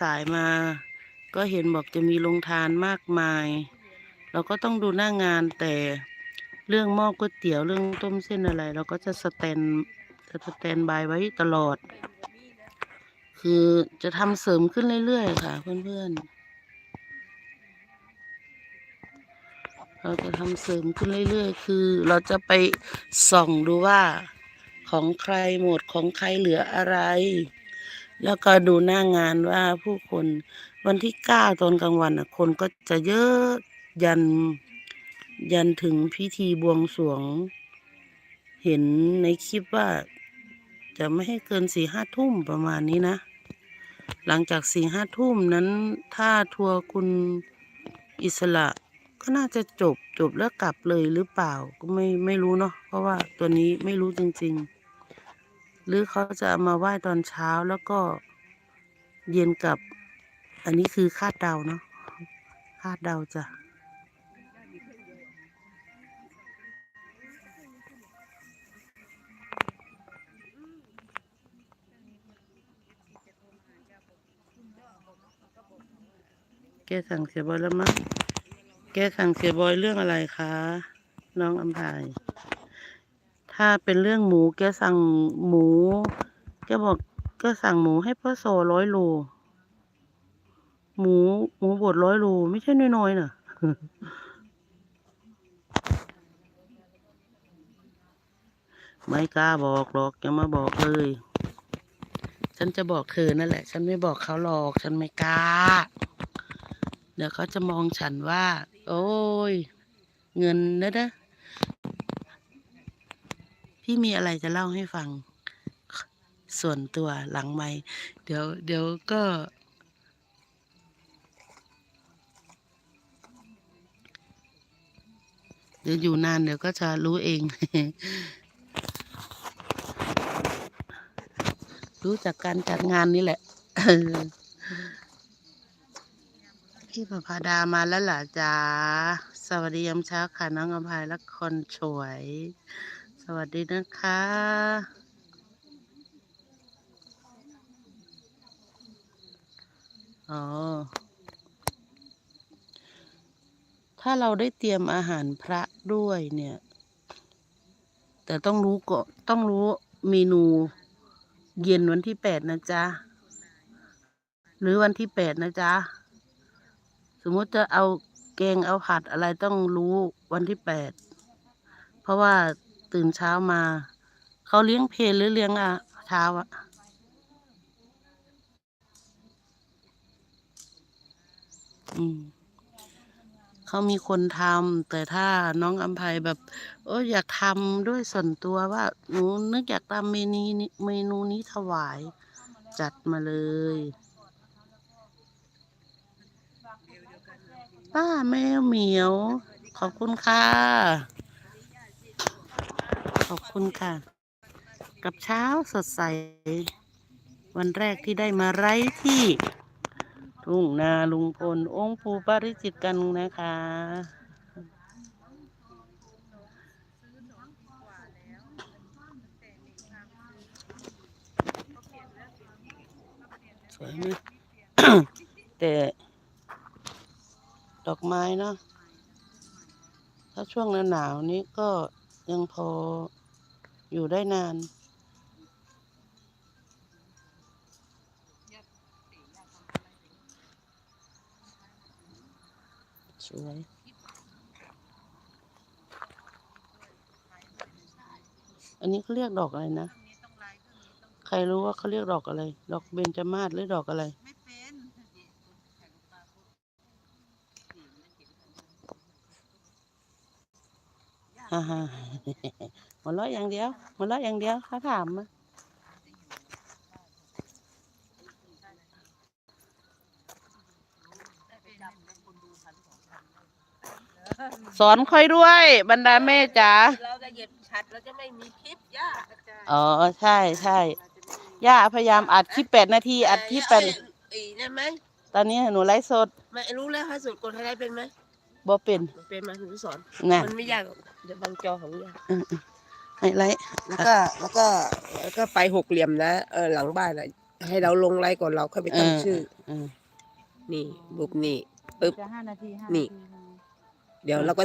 สายๆมา ก็เห็นบอกจะมีโรงทานมากมาย เราก็ต้องดูหน้างานแต่เรื่องหม้อก๋วยเตี๋ยวเรื่องต้มเส้นอะไร เราก็จะสแตนจะสแตนบายไว้ตลอด คือจะทำเสริมขึ้นเรื่อยๆค่ะ เพื่อนๆ เราจะทำเสริมขึ้นเรื่อยๆ คือ เราจะไปส่องดูว่าของใครหมดของใครเหลืออะไร แล้วก็ดูหน้างานว่าผู้คนวันที่เก้าตอนกลางวันอะคนก็จะเยอะยันยันถึงพิธีบวงสรวง เห็นในคลิปว่าจะไม่ให้เกินสี่ห้าทุ่มประมาณนี้นะ หลังจากสี่ห้าทุ่มนั้น ถ้าทัวร์คุณอิสระก็น่าจะจบจบแล้วกลับเลยหรือเปล่าก็ไม่ไม่รู้เนาะเพราะว่าตัวนี้ไม่รู้จริง ๆ หรือเขาจะามาไหว้ตอนเช้าแล้วก็เย็นกลับ อันนี้คือคาดเดาเนาะคาดเดาจ้ะแกสั่งเสียบอยแล้วมั้งแกสั่งเสียบอยเรื่องอะไรคะ น้องอัมพาย ถ้าเป็นเรื่องหมูแกสั่งหมูแกบอกก็สั่งหมูให้พ่อโซร้อยโลหมูหมูบดร้อยโลไม่ใช่น้อยๆน่ะไม่กล้าบอกหรอกอย่ามาบอกเลย ฉันจะบอกเธอนั่นแหละ ฉันไม่บอกเขาหรอกฉันไม่กล้า เดี๋ยวเขาจะมองฉันว่า โอ้ย เงินนะนะ พี่มีอะไรจะเล่าให้ฟัง ส่วนตัวหลังไม่เดี๋ยว เดี๋ยวก็ เดี๋ยวอยู่นานเดี๋ยวก็จะรู้เอง รู้จากการจัดงานนี่แหละพี่ประภาดามาแล้วเหรอจ๊ะสวัสดียามเช้าค่ะ น้องอภัยและคนสวย สวัสดีนะคะอ๋อถ้าเราได้เตรียมอาหารพระด้วยเนี่ย แต่ต้องรู้ก่อนต้องรู้เมนูเย็นวันที่แปดนะจ๊ะ หรือวันที่แปดนะจ๊ะ สมมติจะเอาแกงเอาผัดอะไรต้องรู้วันที่แปด เพราะว่า ตื่นเช้ามา เขาเลี้ยงเพลหรือเลี้ยงอะเช้าอะอืมเขามีคนทำแต่ถ้าน้องอัมภัยแบบเอออยากทำด้วยส่วนตัวว่าหนูนึกอยากทำเมนูนี้เมนูนี้ถวาย จัดมาเลยป้าแมวเหมียว ขอบคุณค่ะ ขอบคุณค่ะ กับเช้าสดใส วันแรกที่ได้มาไร้ที่ ทุ่งนาลุงพล องค์ปู่ปาริจิตกันนะคะ สวยไหมแต่ดอกไม้เนาะถ้าช่วงหนาวๆนี้ก็ ยังพออยู่ได้นาน สวยอันนี้เขาเรียกดอกอะไรนะ ใครรู้ว่าเขาเรียกดอกอะไร ดอกเบญจมาศหรือดอกอะไร ไม่เป็น ฮ่าฮ่าหัวเราะอย่างเดียวหัวเราะอย่างเดียวเขาถามมาสอนค่อยด้วย บรรดาแม่จ๋าเราจะเหยียบฉัดเราจะไม่มีคลิปย่าอ๋อใช่ใช่ย่าพยายามอัดคลิปแปดนาทีอัดคลิปแปดอีนั่นไหมตอนนี้หนูไลฟ์สด ไม่รู้แล้วให้สุดกดให้ได้เป็นไหม บ่เป็นมันเป็นไหมหนูสอนนะมันไม่ยากหรอกเดี๋ยวบางจอของยากให้ไลฟ์แล้วก็แล้วก็แล้วก็ไปหกเหลี่ยมนะเออหลังบ้านอะให้เราลงไลน์ก่อนเราค่อยไปตั้งชื่อเออนี่บุบนี่ปึ๊บจะห้านาทีห้านี่นาทีเดี๋ยวเราก็